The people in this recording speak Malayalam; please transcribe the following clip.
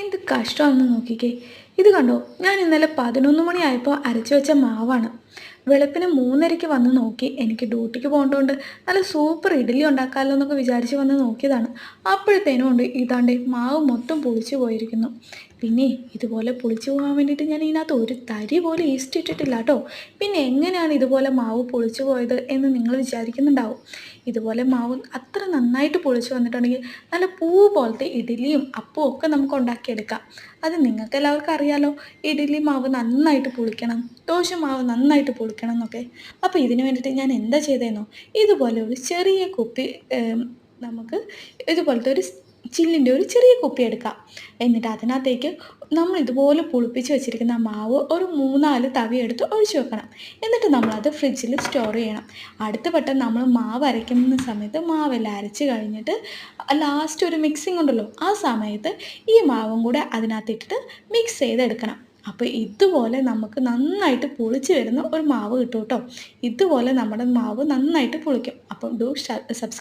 എന്ത് കഷ്ടമാണെന്ന് നോക്കിക്കേ. ഇത് കണ്ടോ? ഞാൻ ഇന്നലെ പതിനൊന്ന് മണിയായപ്പോൾ അരച്ചു വെച്ച മാവാണ്. വെളുപ്പിന് മൂന്നരയ്ക്ക് വന്ന് നോക്കി. എനിക്ക് ഡ്യൂട്ടിക്ക് പോകേണ്ടതുകൊണ്ട് നല്ല സൂപ്പർ ഇഡ്ഡലി ഉണ്ടാക്കാമല്ലോ എന്നൊക്കെ വിചാരിച്ച് വന്ന് നോക്കിയതാണ്. അപ്പോഴത്തേനും ഉണ്ട് ഇതാണ്ട് മാവ് മൊത്തം പൊളിച്ചു പോയിരിക്കുന്നു. പിന്നെ ഇതുപോലെ പൊളിച്ചു പോകാൻ വേണ്ടിയിട്ട് ഞാൻ ഇതിനകത്ത് ഒരു തരി പോലെ ഈസ്റ്റ് ഇട്ടിട്ടില്ല കേട്ടോ. പിന്നെ എങ്ങനെയാണ് ഇതുപോലെ മാവ് പൊളിച്ചു പോയത് എന്ന് നിങ്ങൾ വിചാരിക്കുന്നുണ്ടാവും. ഇതുപോലെ മാവ് അത്ര നന്നായിട്ട് പൊളിച്ചു വന്നിട്ടുണ്ടെങ്കിൽ നല്ല പൂ പോലത്തെ ഇഡ്ഡലിയും അപ്പവും ഒക്കെ നമുക്ക് ഉണ്ടാക്കിയെടുക്കാം. അത് നിങ്ങൾക്ക് എല്ലാവർക്കും അറിയാലോ? ഇഡ്ഡലി മാവ് നന്നായിട്ട് പൊളിക്കണം. ദോശ മാവ് നന്നായിട്ട് പൊളിക്കണം എന്നൊക്കെ. അപ്പോൾ ഇതിന് വേണ്ടിയിട്ട് ഞാൻ എന്താ ചെയ്തതെന്നോ ഇതുപോലെ ഒരു ചെറിയ കുപ്പി നമുക്ക് ഇതുപോലത്തെ ഒരു ചില്ലിന്റെ ഒരു ചെറിയ കുപ്പി എടുക്കാം. എന്നിട്ട് അതിനകത്തേക്ക് നമ്മൾ ഇതുപോലെ പുളിപ്പിച്ച് വെച്ചിരിക്കുന്ന മാവ് ഒരു മൂന്നാൽ തവി എടുത്ത് ഒഴിച്ചു വെക്കണം. എന്നിട്ട് നമ്മളത് ഫ്രിഡ്ജിൽ സ്റ്റോർ ചെയ്യണം. അടുത്ത വട്ടം നമ്മൾ മാവ് അരയ്ക്കുന്ന സമയത്ത് മാവെല്ലാം അരച്ച് കഴിഞ്ഞിട്ട് ലാസ്റ്റ് ഒരു മിക്സിംഗ് ഉണ്ടല്ലോ ആ സമയത്ത് ഈ മാവും കൂടെ അതിനകത്തിട്ടിട്ട് മിക്സ് ചെയ്തെടുക്കണം. അപ്പോൾ ഇതുപോലെ നമുക്ക് നന്നായിട്ട് പുളിച്ച് വരുന്ന ഒരു മാവ് കിട്ടും കേട്ടോ. ഇതുപോലെ നമ്മുടെ മാവ് നന്നായിട്ട് പുളിക്കും. അപ്പം ഡു സബ്സ്ക്രൈബ്